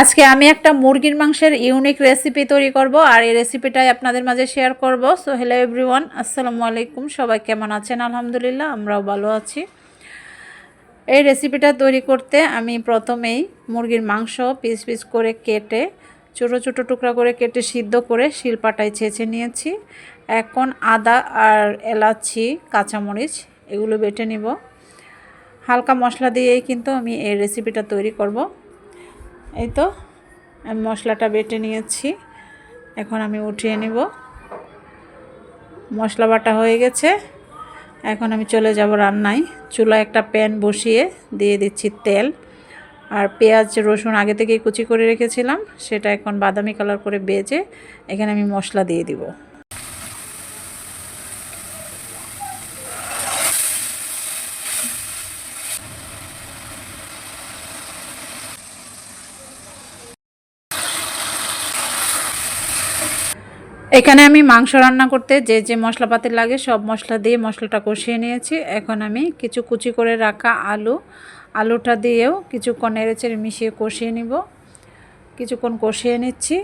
আজকে আমি একটা মুরগির মাংসের ইউনিক রেসিপি তৈরি করব, আর এই রেসিপিটাই আপনাদের মাঝে শেয়ার করব। সো হ্যালো এভরিওয়ান আসসালামু আলাইকুম। সবাই কেমন আছেন? আলহামদুলিল্লাহ, আমরাও ভালো আছি। এই রেসিপিটা তৈরি করতে আমি প্রথমেই মুরগির মাংস পিস পিস করে কেটে, ছোটো ছোটো টুকরা করে কেটে সিদ্ধ করে শিলপাটায় ছেঁচে নিয়েছি। এখন আদা আর এলাচি, কাঁচামরিচ, এগুলো বেটে নিব। হালকা মশলা দিয়েই কিন্তু আমি এই রেসিপিটা তৈরি করব। এই তো, আমি মশলাটা বেটে নিয়েছি। এখন আমি উঠিয়ে নিব। মশলা বাটা হয়ে গেছে। এখন আমি চলে যাব রান্নায়। চুলা একটা প্যান বসিয়ে দিয়ে দিচ্ছি তেল। আর পেঁয়াজ, রসুন আগে থেকেই কুচি করে রেখেছিলাম। সেটা এখন বাদামি কালার করে বেজে এখানে আমি মশলা দিয়ে দিব। এখানে আমি মাংস রান্না করতে যে যে মশলাপাতি লাগে সব মশলা দিয়ে মশলাটা কষিয়ে নিয়েছি। এখন আমি কিছু কুচি করে রাখা আলু, আলুটা দিয়েও কিছুক্ষণ নেড়েচেড়ে মিশিয়ে কষিয়ে নিব। কিছুক্ষণ কষিয়ে নিচ্ছি।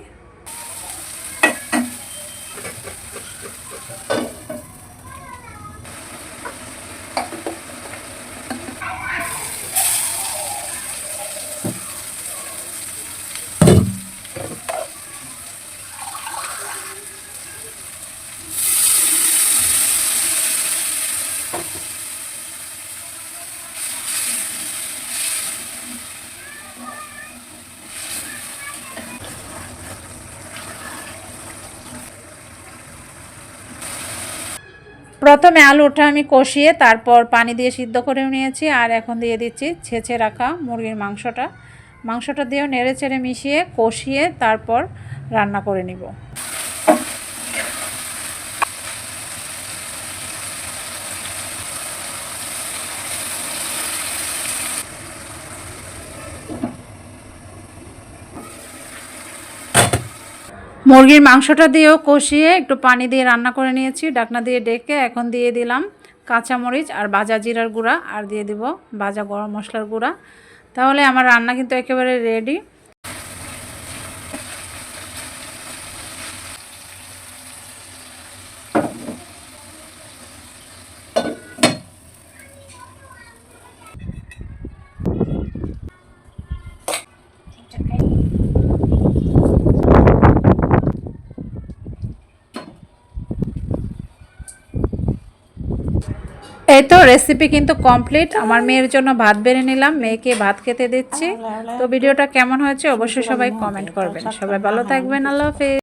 প্রথমে আলুটা আমি কষিয়ে তারপর পানি দিয়ে সিদ্ধ করেও নিয়েছি, আর এখন দিয়ে দিচ্ছি ছেঁচে রাখা মুরগির মাংসটা। মাংসটা দিয়েও নেড়ে চেড়ে মিশিয়ে কষিয়ে তারপর রান্না করে নিব। মুরগির মাংসটা দিয়েও কষিয়ে একটু পানি দিয়ে রান্না করে নিয়েছি। ডাকনা দিয়ে ডেকে এখন দিয়ে দিলাম কাঁচামরিচ আর বাজা জিরার গুঁড়া, আর দিয়ে দিব বাজা গরম মশলার গুঁড়া। তাহলে আমার রান্না কিন্তু একেবারে রেডি এই তো রেসিপি কিন্তু কমপ্লিট আমার মেয়ের জন্য ভাত বেড়ে নিলাম মেয়েকে ভাত খেতে দিচ্ছি। তো ভিডিওটা কেমন হয়েছে অবশ্যই সবাই কমেন্ট করবেন। সবাই ভালো থাকবেন আল্লাহ হাফেজ।